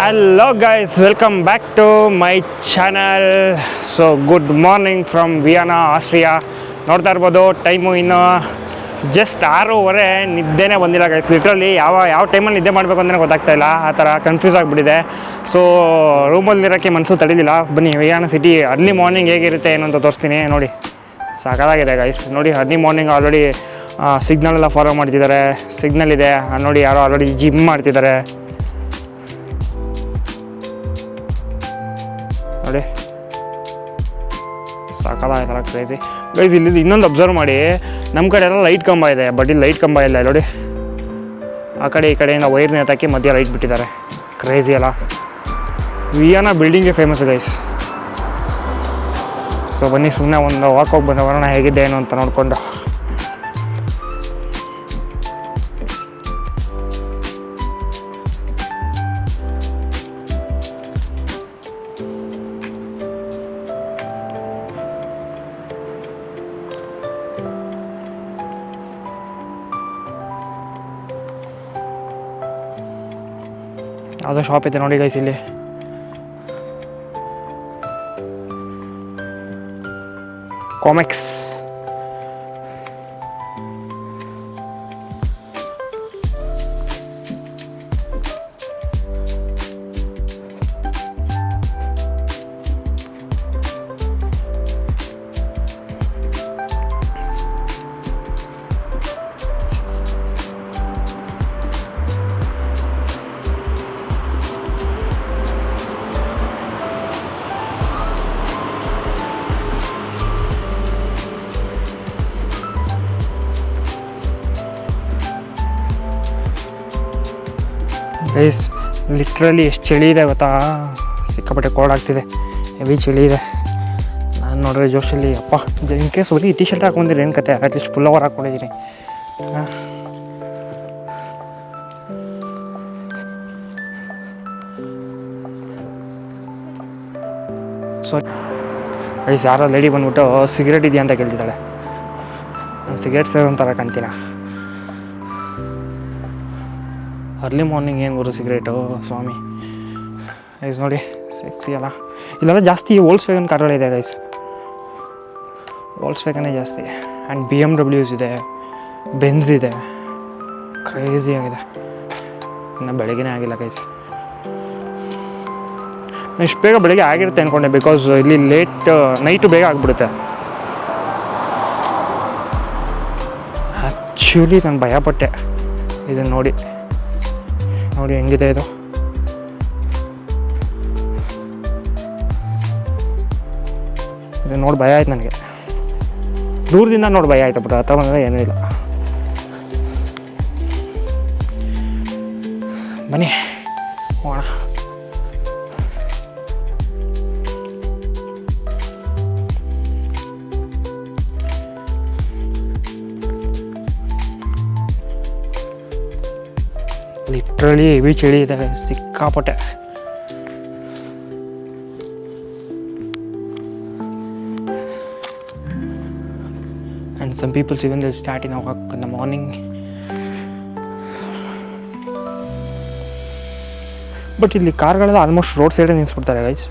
Hello guys welcome back to my channel so good morning from Vienna Austria ನೋಡ್ತಾ ಇರ್ಬೋದು time ಇನ್ನು just ಆರೂವರೆ, ನಿದ್ದೆನೇ ಬಂದಿಲ್ಲ ಗೈಸ್ ಲಿಟ್ರಲಿ ಯಾವ ಯಾವ ಟೈಮಲ್ಲಿ ನಿದ್ದೆ ಮಾಡಬೇಕು ಅಂತಲೇ ಗೊತ್ತಾಗ್ತಾ ಇಲ್ಲ. ಆ ಥರ ಕನ್ಫ್ಯೂಸ್ ಆಗಿಬಿಟ್ಟಿದೆ. ಸೊ ರೂಮಲ್ಲಿರೋಕ್ಕೆ ಮನಸ್ಸು ತಡಿಲಿಲ್ಲ. ಬನ್ನಿ ವಿಯಾನ ಸಿಟಿ ಅರ್ಲಿ ಮಾರ್ನಿಂಗ್ ಹೇಗಿರುತ್ತೆ ಏನು ಅಂತ ತೋರಿಸ್ತೀನಿ. ನೋಡಿ, ಸಾಕಾಗಿದೆ ಗೈಸ್ ನೋಡಿ ಅರ್ಲಿ ಮಾರ್ನಿಂಗ್ ಆಲ್ರೆಡಿ ಸಿಗ್ನಲ್ ಎಲ್ಲ ಫಾಲೋ ಮಾಡ್ತಿದ್ದಾರೆ. ಸಿಗ್ನಲ್ ಇದೆ. ನೋಡಿ, ಯಾರೋ ಆಲ್ರೆಡಿ ಜಿಮ್ ಮಾಡ್ತಿದ್ದಾರೆ. ನೋಡಿ ಸಾಕಾಗಲ್ಲ ಕ್ರೇಜಿ ಗೈಸ್ ಇಲ್ಲಿ ಇನ್ನೊಂದು ಅಬ್ಸರ್ವ್ ಮಾಡಿ. ನಮ್ಮ ಕಡೆ ಎಲ್ಲ ಲೈಟ್ ಕಂಬ ಇದೆ. ಬಟ್ ಇಲ್ಲಿ ಲೈಟ್ ಕಂಬ ಇಲ್ಲ, ನೋಡಿ. ಆ ಕಡೆ, ಈ ಕಡೆಯಿಂದ ವೈರ್ ನೇತಾಕಿ ಮಧ್ಯೆ ಲೈಟ್ ಬಿಟ್ಟಿದ್ದಾರೆ. ಕ್ರೇಜಿ ಅಲ್ಲ. ವಿಯಾನ ಬಿಲ್ಡಿಂಗೇ ಫೇಮಸ್ ಗೈಸ್ ಸೊ ಬನ್ನಿ ಸುಮ್ಮನೆ ಒಂದು ವಾಕ್ ಹೋಗಿ ಬಂದ ಬರೋಣ ಹೇಗಿದೆ, ಏನು ಅಂತ ನೋಡಿಕೊಂಡು. ಯಾವುದೋ ಶಾಪ್ ಐತೆ ನೋಡಿ ಗೈಸ್ ಇಲ್ಲಿ ಕಾಮಿಕ್ಸ್ ಲಿಟ್ರಲಿ ಎಷ್ಟು ಚಳಿ ಇದೆ ಗೊತ್ತಾ? ಸಿಕ್ಕಾಪಟ್ಟೆ ಕೋಲ್ಡ್ ಆಗ್ತಿದೆ. ಹೆವಿ ಚಳಿ ಇದೆ. ನಾನು ನೋಡಿದ್ರೆ ಜೋಶಲ್ಲಿ, ಅಪ್ಪ ಇನ್ ಕೇಸ್ ಬರೀ ಟಿ ಶರ್ಟ್ ಹಾಕೊಂಡಿರಿ ಏನು ಕತೆ? ಅಟ್ಲೀಸ್ಟ್ ಫುಲ್ ಓವರ್ ಹಾಕ್ಕೊಂಡಿದ್ದೀನಿ ಸೊ ಐಸ್ ಯಾರೋ ಲೇಡಿ ಬಂದ್ಬಿಟ್ಟು, ಸಿಗರೇಟ್ ಇದೆಯಾ? ಅಂತ ಕೇಳ್ತಿದ್ದಾಳೆ. ನಾನು ಸಿಗರೇಟ್ ಒಂಥರ ಕಾಣ್ತೀನ ಅರ್ಲಿ ಮಾರ್ನಿಂಗ್ ಏನು ಗುರು ಸಿಗರೇಟು ಸ್ವಾಮಿ. ಗೈಸ್ ನೋಡಿ ಸೆಕ್ಸಿ ಅಲ್ಲ. ಇಲ್ಲೆಲ್ಲ ಜಾಸ್ತಿ ಓಲ್ಸ್ ವೇಗನ್ ಕಾರ್ಗಳಿದೆ ಗೈಸ್ ಓಲ್ಸ್ ವೇಗನೇ ಜಾಸ್ತಿ. ಆ್ಯಂಡ್ ಬಿ ಎಂ ಡಬ್ಲ್ಯೂಸ್ ಇದೆ. ಬೆನ್ಸ್ ಇದೆ. ಕ್ರೇಜಿ ಆಗಿದೆ. ಇನ್ನು ಬೆಳಗ್ಗೆನೇ ಆಗಿಲ್ಲ ಗೈಸ್ ಇಷ್ಟು ಬೇಗ ಬೆಳಗ್ಗೆ ಆಗಿರುತ್ತೆ ಅಂದ್ಕೊಂಡೆ ಬಿಕಾಸ್ ಇಲ್ಲಿ ಲೇಟ್ ನೈಟು ಬೇಗ ಆಗಿಬಿಡುತ್ತೆ. ಆ್ಯಕ್ಚುಲಿ ನಾನು ಭಯಪಟ್ಟೆ. ಇದನ್ನು ನೋಡಿ. ನೋಡಿ ಹೆಂಗಿದೆ ಇದು. ನೋಡಿ ಭಯ ಆಯ್ತು ನನಗೆ. ದೂರದಿಂದ ನೋಡಿ ಭಯ ಆಯ್ತು, ಬಟ್ ಹತ್ರ ಏನೂ ಇಲ್ಲ. ಬನ್ನಿ. ಲಿಟ್ರಲಿ ಬೀಚ್ ಚಳಿ ಸಿಕ್ಕಾಪಟ್ಟೆ. And some peoples even they'll start in walk in the morning but ಇಲ್ಲಿ ಕಾರ್ಗಳೆಲ್ಲ ಆಲ್ಮೋಸ್ಟ್ ರೋಡ್ ಸೈಡೇ ನಿಲ್ಲಿಸ್ಬಿಡ್ತಾರೆ ಗೈಸ್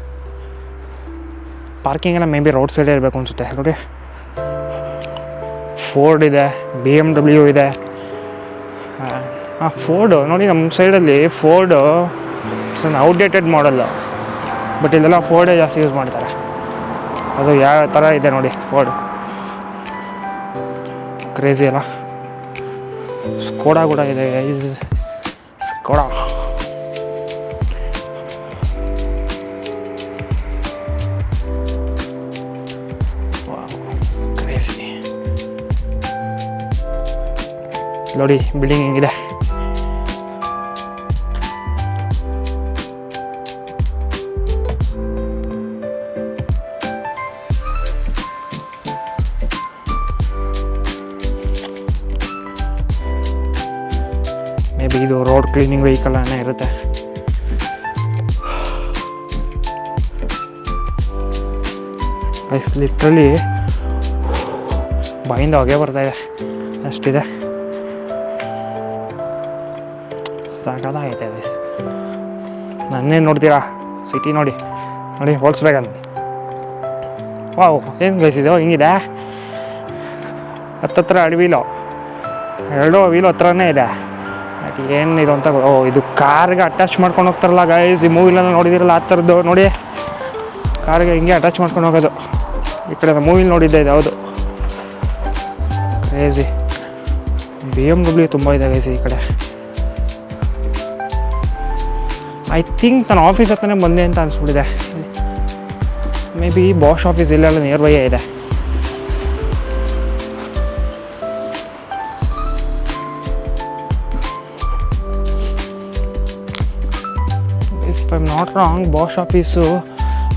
ಪಾರ್ಕಿಂಗ್ ಎಲ್ಲ ಮೇ ಬಿ ರೋಡ್ ಸೈಡೇ ಇರಬೇಕು ಅನಿಸುತ್ತೆ, ನೋಡಿ. ಫೋರ್ಡ್ ಇದೆ ಬಿ ಎಂ ಡಬ್ಲ್ಯೂ ಇದೆ. ಹಾಂ ಫೋರ್ಡು ನೋಡಿ ನಮ್ಮ ಸೈಡಲ್ಲಿ Ford it's an outdated model but ಇಲ್ಲೆಲ್ಲ ಫೋರ್ಡೇ ಜಾಸ್ತಿ ಯೂಸ್ ಮಾಡ್ತಾರೆ. ಅದು ಯಾವ ಥರ ಇದೆ ನೋಡಿ ಫೋರ್ಡ್ ಕ್ರೇಜಿ ಅಲ್ಲ. ಸ್ಕೋಡಾ ಕೂಡ ಇದೆ. ಈಸ್ ಸ್ಕೋಡಾ ಕ್ರೇಜಿ ನೋಡಿ ಬಿಲ್ಡಿಂಗ್ ಹೆಂಗಿದೆ. ಮೇ ಬಿ ಇದು ರೋಡ್ ಕ್ಲೀನಿಂಗ್ ವೆಹಿಕಲ್ ಅನ್ನೇ ಇರುತ್ತೆ. ಐಸ್ ಲಿಟ್ರಲಿ ಬಾಯಿಂದ ಹೊಗೆ ಬರ್ತಾ ಇದೆ. ಅಷ್ಟಿದೆ. ಸಾಕಾಗೈತೆ ಗೈಸ್ ನನ್ನೇ ನೋಡ್ತೀರಾ? ಸಿಟಿ ನೋಡಿ. ನೋಡಿ ಹೋಲ್ಸ್ ವ್ಯಾಗನ್ ವಾವ್ ಏನು ಗೈಸಿದು ಹಿಂಗಿದೆ? ಹತ್ತತ್ರ ಅಡಿ ವೀಲು ಎರಡು ವೀಲು ಹತ್ರನೇ ಇದೆ. ಬಟ್ ಇದು ಅಂತ ಓ, ಇದು ಕಾರ್ಗೆ ಅಟ್ಯಾಚ್ ಮಾಡ್ಕೊಂಡು ಹೋಗ್ತಾರಲ್ಲ ಗೈಸ್ ಈ ಮೂವಿಲೆಲ್ಲ ನೋಡಿದಿರಲ್ಲ, ಆ ಥರದ್ದು ನೋಡಿ. ಕಾರ್ಗೆ ಹಿಂಗೆ ಅಟ್ಯಾಚ್ ಮಾಡ್ಕೊಂಡು ಹೋಗೋದು. ಈ ಕಡೆ ಮೂವಿಲಿ ನೋಡಿದ್ದೆ ಇದು, ಹೌದು. ಕ್ರೇಜಿ ಬಿ ಎಂ ಡಬ್ಲ್ಯೂ ತುಂಬ ಇದೆ ಗೈಸ್ ಈ ಕಡೆ. ಐ ಥಿಂಕ್ ನಾನು ಆಫೀಸ್ ಹತ್ರನೇ ಬಂದೆ ಅಂತ ಅನಿಸ್ಬಿಟ್ಟಿದೆ. ಮೇ ಬಿ ಬಾಷ್ ಆಫೀಸ್ ಇಲ್ಲೆಲ್ಲ ನಿಯರ್ ಬೈಯೇ ಇದೆ. If I not wrong Bosch office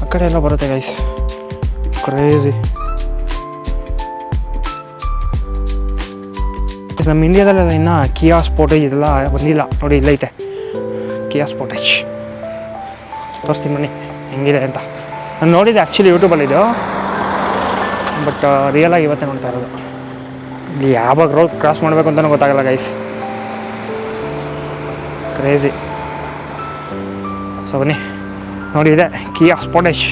ಆ ಕಡೆ ಎಲ್ಲ ಬರುತ್ತೆ ಗೈಸ್ ಕ್ರೇಜಿ ನಮ್ಮ ಇಂಡಿಯಾದಲ್ಲೆಲ್ಲ ಇನ್ನು ಕಿಯಾ ಸ್ಪೋಟೇಜ್ ಇದೆಲ್ಲ ಬಂದಿಲ್ಲ. ನೋಡಿ ಇಲ್ಲೈತೆ ಕಿಯಾ ಸ್ಪೋಟೇಜ್ ತೋರಿಸ್ತೀನಿ ಬನ್ನಿ, ಹೆಂಗಿದೆ ಅಂತ. ನಾನು ನೋಡಿದ್ದೆ ಆ್ಯಕ್ಚುಲಿ ಯೂಟ್ಯೂಬಲ್ಲಿದ್ದು ಬಟ್ ರಿಯಲಾಗಿ ಇವತ್ತೇ ನೋಡ್ತಾ ಇರೋದು. ಇಲ್ಲಿ ಯಾವಾಗ ರೋಡ್ ಕ್ರಾಸ್ ಮಾಡಬೇಕು ಅಂತಲೂ ಗೊತ್ತಾಗಲ್ಲ ಗೈಸ್ ಕ್ರೇಜಿ ಸೊ ಬನ್ನಿ ನೋಡಿ ಇದೆ ಕಿಯಾ ಸ್ಪೋಟೇಜ್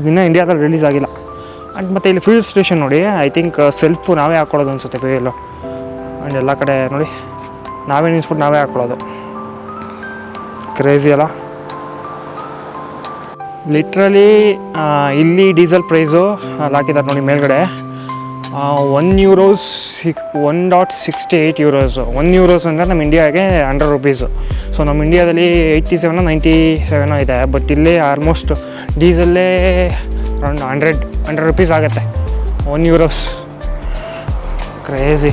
ಇದನ್ನ ಇಂಡಿಯಾದಲ್ಲಿ ರಿಲೀಸ್ ಆಗಿಲ್ಲ. ಆ್ಯಂಡ್ ಮತ್ತು ಇಲ್ಲಿ ಫ್ಯೂಲ್ ಸ್ಟೇಷನ್ ನೋಡಿ ಐ ಥಿಂಕ್ ಸೆಲ್ಫು ನಾವೇ ಹಾಕ್ಕೊಳ್ಳೋದು ಅನಿಸುತ್ತೆ ಫ್ಯೂಯಲು ಆ್ಯಂಡ್ ಎಲ್ಲ ಕಡೆ ನೋಡಿ, ನಾವೇ ನಿನ್ಸ್ಬಿಟ್ಟು ನಾವೇ ಹಾಕ್ಕೊಳ್ಳೋದು ಕ್ರೇಜಿ ಅಲ್ಲ? ಲಿಟ್ರಲಿ ಇಲ್ಲಿ ಡೀಸೆಲ್ ಪ್ರೈಸು ಅಲ್ಲಿ ಹಾಕಿದ್ದಾರೆ ನೋಡಿ ಮೇಲ್ಗಡೆ. One euros six one dot sixty eight euros one euros ಅಂದರೆ ನಮ್ಮ ಇಂಡಿಯಾಗೆ ಹಂಡ್ರೆಡ್ ರುಪೀಸು ಸೊ ನಮ್ಮ ಇಂಡಿಯಾದಲ್ಲಿ ಏಯ್ಟಿ ಸೆವೆನ್ ನೈಂಟಿ ಸೆವೆನೋ ಇದೆ. ಬಟ್ ಇಲ್ಲಿ ಆಲ್ಮೋಸ್ಟ್ ಡೀಸಲ್ಲೇ ಅರೌಂಡ್ ಹಂಡ್ರೆಡ್ ಹಂಡ್ರೆಡ್ ರುಪೀಸ್ ಆಗುತ್ತೆ. ಒನ್ ಯೂರೋಸ್ ಕ್ರೇಜಿ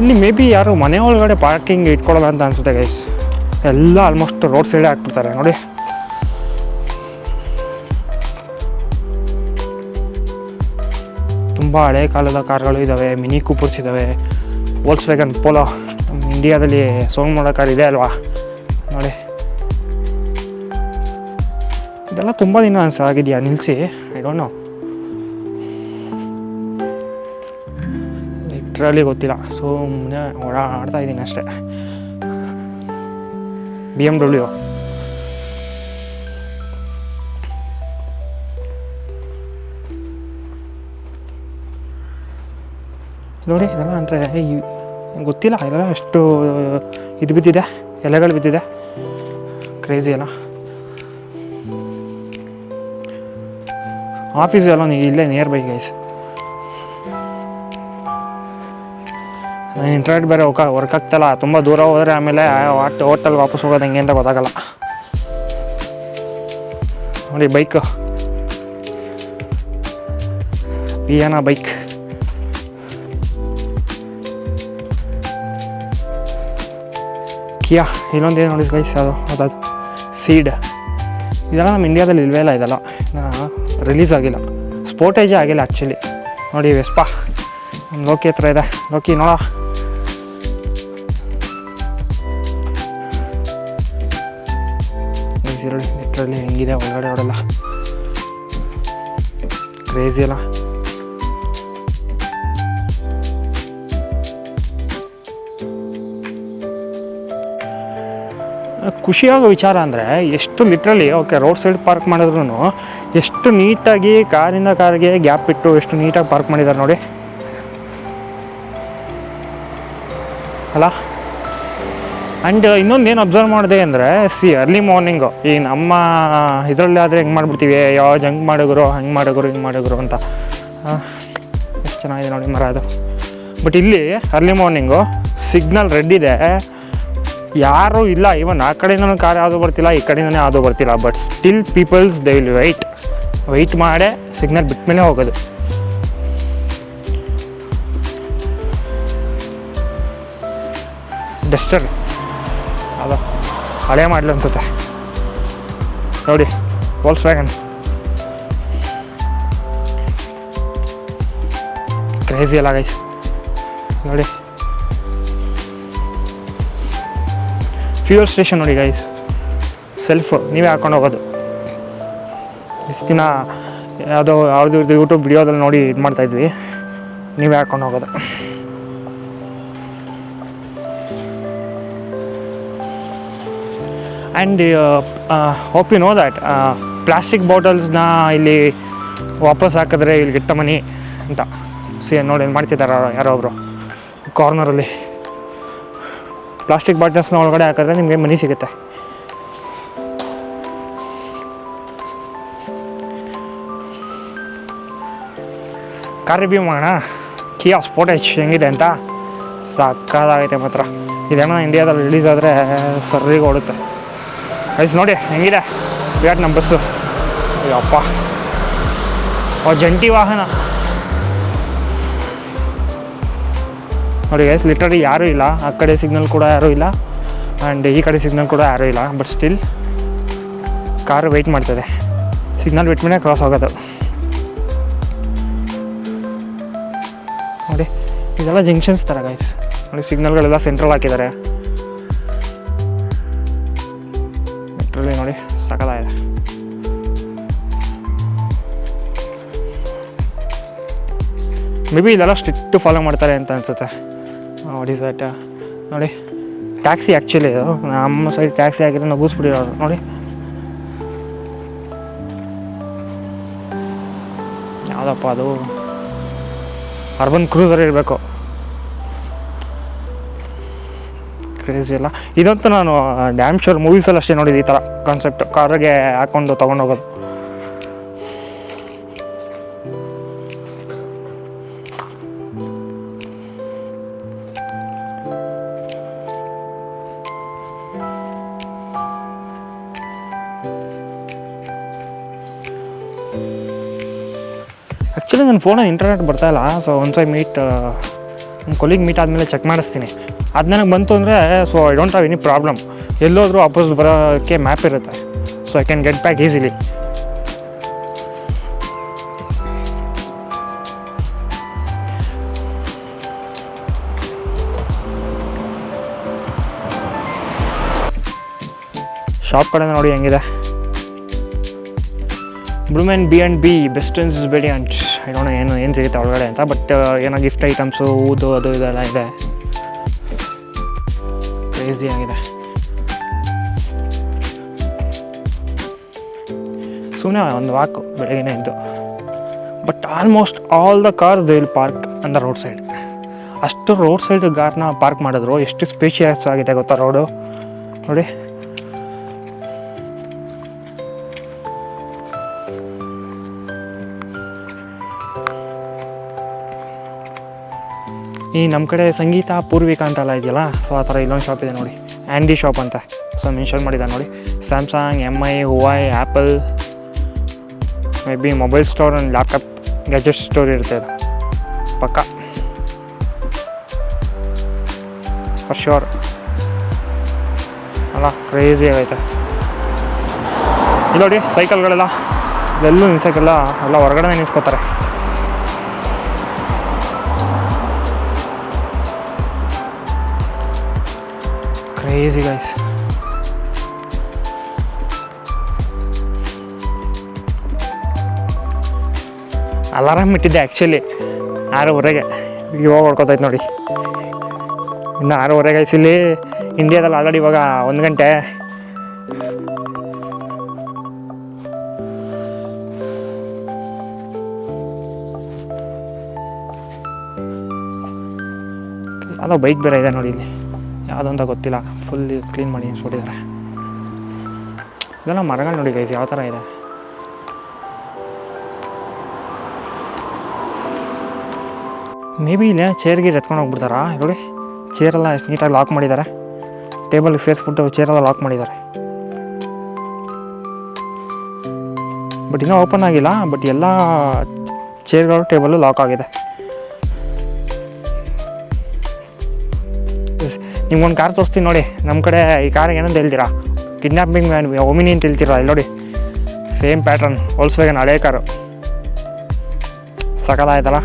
ಇಲ್ಲಿ ಮೇ ಬಿ ಯಾರು ಮನೆ ಒಳಗಡೆ ಪಾರ್ಕಿಂಗ್ ಇಟ್ಕೊಳ್ಳಲ್ಲ ಅಂತ ಅನಿಸುತ್ತೆ ಗೈಸ್ ಎಲ್ಲ ಆಲ್ಮೋಸ್ಟ್ ರೋಡ್ ಸೈಡೇ ಹಾಕ್ಬಿಡ್ತಾರೆ. ನೋಡಿ. ತುಂಬ ಹಳೆ ಕಾಲದ ಕಾರ್ಗಳು ಇದ್ದಾವೆ ಮಿನಿ ಕೂಪರ್ಸ್ ಇದ್ದಾವೆ ವೋಲ್ಸ್ ವ್ಯಾಗನ್ ಪೋಲೋ ನಮ್ಮ ಇಂಡಿಯಾದಲ್ಲಿ ಸೋಂಗ್ ಮಾಡೋ ಕಾರ್ ಇದೆ ಅಲ್ವಾ? ನೋಡಿ. ಇದೆಲ್ಲ ತುಂಬ ದಿನ ಅನ್ಸ ಆಗಿದೆಯಾ? ನಿಲ್ಲಿಸಿ ಐ ಡೋಂಟ್ ನೋ ಲಿಟ್ರಲಿ ಗೊತ್ತಿಲ್ಲ. ಸುಮ್ಮನೆ ಓಡಾಡ್ತಾ ಇದ್ದೀನಿ ಅಷ್ಟೇ. ಬಿ ಎಂ ಡಬ್ಲ್ಯೂ ನೋಡಿ, ಇದೆಲ್ಲ ಅಂದರೆ ಗೊತ್ತಿಲ್ಲ, ಇದೆಲ್ಲ ಎಷ್ಟು ಇದು ಬಿದ್ದಿದೆ, ಎಲೆಗಳು ಬಿದ್ದಿದೆ. ಕ್ರೇಜಿ ಅಲ್ಲ. ಆಫೀಸ್ ಅಲ್ಲ, ನೀವು ಇಲ್ಲೇ ನಿಯರ್ ಬೈ ಗೈಸ್ ನಾನು ಇಂಟರ್ನೆಟ್ ಬೇರೆ ವರ್ಕ್ ವರ್ಕ್ ಆಗ್ತಲ್ಲ, ತುಂಬ ದೂರ ಹೋದರೆ ಆಮೇಲೆ ವಾಟ್ ಹೋಟೆಲ್ ವಾಪಸ್ ಹೋಗೋದು ಹೆಂಗೆ ಅಂತ ಗೊತ್ತಾಗಲ್ಲ. ನೋಡಿ ಬೈಕ್ ಪಿಯಾನ ಬೈಕ್ ಕಿಯಾ ಏನು ನೋಡಿ ಗೈಸ್ ಅದು ಅದು ಸೀಡ್ ಇದೆಲ್ಲ ನಮ್ಮ ಇಂಡಿಯಾದಲ್ಲಿ ಇಲ್ವೇ ಇಲ್ಲ ಇದೆಲ್ಲ. ರಿಲೀಸ್ ಆಗಿಲ್ಲ. ಸ್ಪೋರ್ಟೇಜೇ ಆಗಿಲ್ಲ ಆ್ಯಕ್ಚುಲಿ ನೋಡಿ ವೆಸ್ಪಾ ಲೋಕಿ ಹತ್ರ ಇದೆ. ಲೋಕಿ ನೋಡ. ಲಿಟ್ರಲ್ಲಿ ಹೆಂಗಿದೆ ಒಳಗಡೆ ಹೊಡೆಲ್ಲ ಕ್ರೇಜಿ ಅಲ್ಲ. ಖುಷಿಯಾಗೋ ವಿಚಾರ ಅಂದರೆ ಎಷ್ಟು literally okay road side park ಮಾಡಿದ್ರು ಎಷ್ಟು ನೀಟಾಗಿ ಕಾರಿಂದ ಕಾರ್ಗೆ ಗ್ಯಾಪ್ ಇಟ್ಟು ಎಷ್ಟು ನೀಟಾಗಿ ಪಾರ್ಕ್ ಮಾಡಿದ್ದಾರೆ ನೋಡಿ. ಅಲ್ಲ? ಆ್ಯಂಡ್ ಇನ್ನೊಂದು ಏನು ಅಬ್ಸರ್ವ್ ಮಾಡಿದೆ ಅಂದರೆ ಸಿ ಅರ್ಲಿ ಮಾರ್ನಿಂಗು ಈ ನಮ್ಮ ಇದರಲ್ಲಿ ಆದರೆ ಹೆಂಗೆ ಮಾಡಿಬಿಡ್ತೀವಿ? ಯಾವ ಹೆಂಗೆ ಮಾಡಿದ್ರು ಹಂಗೆ ಮಾಡಿದ್ರು ಹಿಂಗೆ ಮಾಡಿದ್ರು ಅಂತ. ಎಷ್ಟು ಚೆನ್ನಾಗಿದೆ ನೋಡಿ ಮರ ಅದು. ಬಟ್ ಇಲ್ಲಿ ಅರ್ಲಿ ಮಾರ್ನಿಂಗು ಸಿಗ್ನಲ್ ರೆಡ್ ಇದೆ. ಯಾರೂ ಇಲ್ಲ. ಇವನ್ ಆ ಕಡೆಯಿಂದನೂ ಕಾರ್ ಯಾವುದೂ ಬರ್ತಿಲ್ಲ, ಈ ಕಡೆಯಿಂದನೇ ಯಾವುದೂ ಬರ್ತಿಲ್ಲ. But still peoples they will wait wait ಮಾಡೇ ಸಿಗ್ನಲ್ ಬಿಟ್ಟ ಮೇಲೆ ಹೋಗೋದು. ಡಸ್ಟರ್ ಅದು ಹಳೆ ಮಾಡಲಿ ಅನ್ಸುತ್ತೆ. ನೋಡಿ ವಾಲ್ಸ್ ವ್ಯಾಗನ್ ಕ್ರೇಜಿ ಅಲ್ಲ ಗೈಸ್ ನೋಡಿ. ಫ್ಯೂಯಲ್ ಸ್ಟೇಷನ್ ನೋಡಿ ಗೈಸ್ ಸೆಲ್ಫ್ ನೀವೇ ಹಾಕೊಂಡು ಹೋಗೋದು. ಇಷ್ಟು ದಿನ ಯಾವುದೋ ಅವ್ರದ್ದು ಇವ್ರದ್ದು ಯೂಟ್ಯೂಬ್ ವಿಡಿಯೋದಲ್ಲಿ ನೋಡಿ ಇದು ಮಾಡ್ತಾಯಿದ್ವಿ ನೀವೇ ಹಾಕೊಂಡು ಹೋಗೋದು. And hope you know that plastic ಬಾಟಲ್ಸ್ನ ಇಲ್ಲಿ ವಾಪಸ್ ಹಾಕಿದ್ರೆ ಇಲ್ಲಿ ಗೆಟ್ಟ ಮನಿ ಅಂತ. ಸಿ ನೋಡಿ, ಏನು ಮಾಡ್ತಿದ್ದಾರೆ ಯಾರೋ ಒಬ್ಬರು ಕಾರ್ನರಲ್ಲಿ ಪ್ಲಾಸ್ಟಿಕ್ ಬಾಟಲ್ಸ್ನ ಒಳಗಡೆ ಹಾಕಿದ್ರೆ ನಿಮಗೆ ಮನಿ ಸಿಗುತ್ತೆ. ಕಾರ್ ರಿವ್ಯೂ ಮಾಡೋಣ. ಕಿಯಾ ಸ್ಪೋಟೇಜ್ ಹೆಂಗಿದೆ ಅಂತ? ಸಾಕಾಗೈತೆ ಮಾತ್ರ. ಇದೇನೋ ಇಂಡಿಯಾದಲ್ಲಿ ರಿಲೀಸ್ ಆದರೆ ಸರ್ರಿಗೆ ಓಡುತ್ತೆ. ಐಸ್ ನೋಡಿ, ಹೆಂಗಿದೆ? ವಿರಾಟ್ ನಮ್ಮ ಬಸ್ಸು ಅಯ್ಯಪ್ಪ ಜಂಟಿ ವಾಹನ. ನೋಡಿ ಎಸ್ ಲಿಟ್ರಲಿ ಯಾರೂ ಇಲ್ಲ. ಆ ಕಡೆ ಸಿಗ್ನಲ್ ಕೂಡ ಯಾರೂ ಇಲ್ಲ. ಆ್ಯಂಡ್ ಈ ಕಡೆ ಸಿಗ್ನಲ್ ಕೂಡ ಯಾರೂ ಇಲ್ಲ. ಬಟ್ ಸ್ಟಿಲ್ ಕಾರು ವೆಯ್ಟ್ ಮಾಡ್ತದೆ. ಸಿಗ್ನಲ್ ಬಿಟ್ಮೇಲೆ ಕ್ರಾಸ್ ಆಗೋದು ನೋಡಿ, ಇದೆಲ್ಲ ಜಂಕ್ಷನ್ಸ್ ಥರ ಗೈಸ್ ನೋಡಿ ಸಿಗ್ನಲ್ಗಳೆಲ್ಲ ಸೆಂಟ್ರಲ್ ಹಾಕಿದ್ದಾರೆ. ಲಿಟ್ರಲಿ ನೋಡಿ ಸಕಲಾಗಿದೆ ಮೇ ಬಿ ಇದೆಲ್ಲ ಸ್ಟ್ರಿಕ್ಟ್ ಫಾಲೋ ಮಾಡ್ತಾರೆ ಅಂತ ಅನ್ಸುತ್ತೆ. ವಾಟ್ ಸೈಟ ನೋಡಿ ಟ್ಯಾಕ್ಸಿ ಆ್ಯಕ್ಚುಲಿ ಇದು ನಮ್ಮ ಸೈಡ್ ಟ್ಯಾಕ್ಸಿ ಹಾಕಿದ್ರೆ ನಗುಸ್ಬಿಟ್ಟಿರೋರು ನೋಡಿ. ಯಾವುದಪ್ಪ ಅದು? ಅರ್ಬನ್ ಕ್ರೂಸರ್ ಇರಬೇಕು. ಕ್ರೇಜಿ ಎಲ್ಲ ಇದಂತೂ ನಾನು ಡ್ಯಾಮ್ ಶೋರ್ ಮೂವೀಸಲ್ಲಿ ಅಷ್ಟೇ ನೋಡಿದ್ದು ಈ ಥರ ಕಾನ್ಸೆಪ್ಟ್ ಕಾರ್ಗೆ ಹಾಕ್ಕೊಂಡು ತೊಗೊಂಡೋಗೋದು. ನನ್ನ ಫೋನಲ್ಲಿ ಇಂಟರ್ನೆಟ್ ಬರ್ತಾ ಇಲ್ಲ. ಸೊ ಸೈ ಮೀಟ್ ನನ್ನ ಕೊಲಿಗ್ ಮೀಟ್ ಆದಮೇಲೆ ಚೆಕ್ ಮಾಡಿಸ್ತೀನಿ. ಅದು ನನಗೆ ಬಂತು ಅಂದರೆ so I don't have any problem ಎಲ್ಲೋದ್ರೂ ವಾಪಸ್ ಬರೋಕ್ಕೆ ಮ್ಯಾಪ್ ಇರುತ್ತೆ. So I can get back easily shop ಕಡೆ ನೋಡಿ ಹೆಂಗಿದೆ. Blumen B and B best is ಬೆಡಿ ಬೇಡಿಯಂಟ್ ನೋಡೋಣ ಏನು ಏನು ಸಿಗುತ್ತೆ ಒಳಗಡೆ ಅಂತ. ಬಟ್ ಏನೋ ಗಿಫ್ಟ್ ಐಟಮ್ಸು ಊದು, ಅದು ಇದೆಲ್ಲ ಇದೆ. ಕ್ರೇಜಿ ಆಗಿದೆ. ಸುಮ್ಮನೆ ಒಂದು ವಾಕು ಬೆಳಗ್ಗೆ ಇದ್ದು but almost all the car will park ಅಂದ ರೋಡ್ ಸೈಡ್ ಅಷ್ಟು ರೋಡ್ ಸೈಡ್ ಕಾರ್ನ ಪಾರ್ಕ್ ಮಾಡಿದ್ರು. ಎಷ್ಟು ಸ್ಪೇಷಿಯಸ್ ಆಗಿದೆ ಗೊತ್ತಾ ರೋಡು ನೋಡಿ. ಈ ನಮ್ಮ ಕಡೆ ಸಂಗೀತ ಪೂರ್ವಿಕ ಅಂತೆಲ್ಲ ಇದೆಯಲ್ಲ ಸೊ ಆ ಥರ ಇಲ್ಲೊಂದು ಶಾಪ್ ಇದೆ ನೋಡಿ. ಆ್ಯಂಡಿ ಶಾಪ್ ಅಂತ ಸೊ ಮೆನ್ಷನ್ ಮಾಡಿದ್ದಾರೆ ನೋಡಿ. Samsung M I Huawei Apple maybe mobile store and laptop gadget store ಇರುತ್ತೆ ಅದು. ಪಕ್ಕ. ಫಾರ್ ಶ್ಯೂರ್ ಅಲ್ಲ ಕ್ರೇಜಿ ಆಗೈತೆ. ನೋಡಿ ಸೈಕಲ್ಗಳೆಲ್ಲ ಎಲ್ಲೂ ನಿಲ್ಸೋಕ್ಕೆಲ್ಲ, ಎಲ್ಲ ಹೊರಗಡೆ ನಿಲ್ಸ್ಕೊತಾರೆ. ಕ್ರೇಜಿ ಗೈಸ್ ಅಲಾರಾಮ್ ಇಟ್ಟಿದ್ದೆ ಆ್ಯಕ್ಚುಲಿ ಆರೂವರೆಗೆ. ಇವಾಗ ಹೊಡ್ಕೊತೈತೆ ನೋಡಿ. ಇನ್ನು ಆರೂವರೆಗೆ ಇಲ್ಲಿ ಇಂಡಿಯಾದಲ್ಲಿ ಆಲ್ರೆಡಿ ಇವಾಗ ಒಂದು ಗಂಟೆ. ಅಲ್ಲ ಬೈಕ್ ಬೇರೆ ಇದೆ ನೋಡಿ ಇಲ್ಲಿ. ಯಾವುದು ಗೊತ್ತಿಲ್ಲ. ಫುಲ್ ಕ್ಲೀನ್ ಮಾಡಿ ನಿಲ್ಸ್ಬಿಟ್ಟಿದ್ದಾರೆ ಇದೆಲ್ಲ ಮರಗಳು ನೋಡಿ ಗೈಸ್ ಯಾವ ಥರ ಇದೆ ಮೇ ಬಿ ಇಲ್ಲೇ ಚೇರ್ಗೆ ಎತ್ಕೊಂಡು ಹೋಗ್ಬಿಡ್ತಾರಾ? ನೋಡಿ ಚೇರೆಲ್ಲ ಎಷ್ಟು ನೀಟಾಗಿ ಲಾಕ್ ಮಾಡಿದ್ದಾರೆ. ಟೇಬಲ್ಗೆ ಸೇರಿಸ್ಬಿಟ್ಟು ಚೇರೆಲ್ಲ ಲಾಕ್ ಮಾಡಿದ್ದಾರೆ. ಬಟ್ ಇನ್ನೂ ಓಪನ್ ಆಗಿಲ್ಲ ಬಟ್ ಎಲ್ಲ ಚೇರ್ಗಳು ಟೇಬಲ್ಲು ಲಾಕ್ ಆಗಿದೆ. ನಿಮ್ಗೊಂದು ಕಾರ್ ತೋರಿಸ್ತೀನಿ ನೋಡಿ. ನಮ್ಮ ಕಡೆ ಈ ಕಾರಿಗೆ ಏನಂತ ಹೇಳ್ತೀರಾ? ಕಿಡ್ನಾಪಿಂಗ್ ಒಮಿನಿ ಅಂತ ಹೇಳ್ತೀರಾ ಇಲ್ಲಿ ನೋಡಿ. ಸೇಮ್ ಪ್ಯಾಟ್ರನ್ ಹೋಲ್ಸ್ವೇಗನ್ ಹಳೆ ಕಾರು ಸಕಲಾಯ್ತಲ್ಲ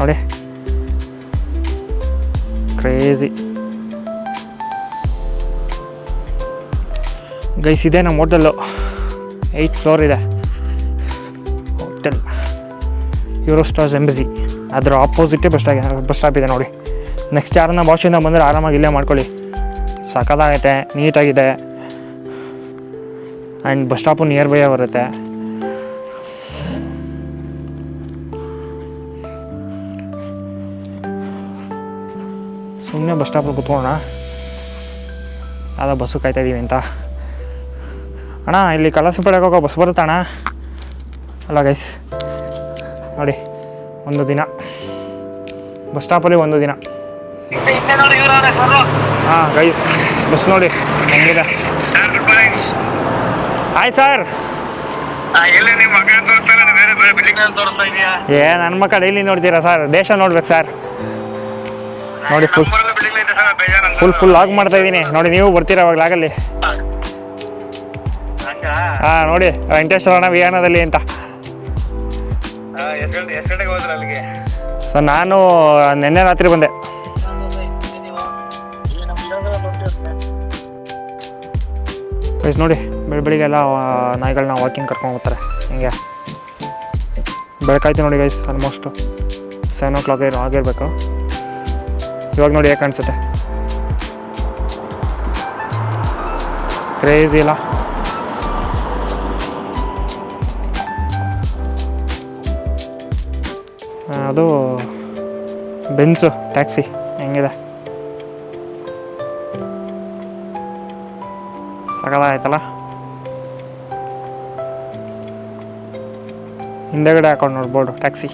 ನೋಡಿ. ಕ್ರೇಜಿ ಗೈಸ್ ಇದೆ ನಮ್ಮ ಹೋಟೆಲ್ಲು ಏಯ್ಟ್ ಫ್ಲೋರ್ ಇದೆ. ಹೋಟೆಲ್ ಯೂರೋ ಸ್ಟಾರ್ಸ್ ಎಂಬಸಿ ಅದರ ಆಪೋಸಿಟೇ ಬಸ್ ಸ್ಟಾಪ್ ಬಸ್ ಸ್ಟಾಪ್ ಇದೆ ನೋಡಿ. ನೆಕ್ಸ್ಟ್ ಯಾರನ್ನ ಭಾಷೆಯಿಂದ ಬಂದರೆ ಆರಾಮಾಗಿ ಇಲ್ಲೇ ಮಾಡ್ಕೊಳ್ಳಿ. ಸಕಲಾಗೈತೆ ನೀಟಾಗಿದೆ. And bus stop near by ಬರುತ್ತೆ. ಸುಮ್ಮನೆ ಬಸ್ ಸ್ಟಾಪಲ್ಲಿ ಕೂತ್ಕೊಳ್ಳೋಣ. ಯಾವುದೋ ಬಸ್ಸು ಕಾಯ್ತಾ ಇದ್ದೀವಿ ಅಂತ. ಅಣ್ಣ, ಇಲ್ಲಿ ಕಲಾಸಿಪೇಟೆಗೆ ಹೋಗೋ ಬಸ್ ಬರುತ್ತಾ ಅಣ್ಣ? ಅಲ್ಲ ಗೈಸ್ ನೋಡಿ, ಒಂದು ದಿನ. ಬಸ್ ಸ್ಟಾಪಲ್ಲಿ ಒಂದು ದಿನ. ಹಾಂ ಗೈಸ್ ಬಸ್ ನೋಡಿ ಹೆಂಗಿದೆ. ಹಾಯ್ ಸರ್ ಇಲ್ಲ ಏ ನನ್ನ ಮಕ್ಕಳು ಡೈಲಿ ನೋಡ್ತೀರಾ ಸರ್ ದೇಶ ನೋಡ್ಬೇಕು ಸರ್ ನೋಡಿ ಫುಲ್ ಫುಲ್ ಫುಲ್ ಲಾಗ್ ಮಾಡ್ತಾ ಇದ್ದೀನಿ ನೋಡಿ ನೀವು ಬರ್ತೀರಾ ಅವಾಗ ಲಾಗಲ್ಲಿ ಹಾ ನೋಡಿ ವೆಂಕಟೇಶ್ವರನ ವಿಯಾನದಲ್ಲಿ ಅಂತ. ಸರ್ ನಾನು ನಿನ್ನೆ ರಾತ್ರಿ ಬಂದೆ. ಗೈಸ್ ನೋಡಿ, ಬೆಳ ಬೆಳಿಗ್ಗೆ ಎಲ್ಲ ನಾಯಿಗಳನ್ನ ವಾಕಿಂಗ್ ಕರ್ಕೊಂಡು ಹೋಗ್ತಾರೆ. ಹಿಂಗೆ. ಬೆಳಕಾಯ್ತು ನೋಡಿ guys almost seven o'clock ಆಗಿರ್ಬೇಕು. ಇವಾಗ ನೋಡಿ ಹೇಗೆ ಕಾಣಿಸುತ್ತೆ. ಕ್ರೇಜಿ ಇಲ್ಲ. ಅದು ಬೆನ್ಸು ಟ್ಯಾಕ್ಸಿ ಹೆಂಗಿದೆ? ಸಕಲಾಯ್ತಲ್ಲ ಹಿಂದೆಗಡೆ ಹಾಕೊಂಡು ನೋಡ್ಬೋದು ಟ್ಯಾಕ್ಸಿ.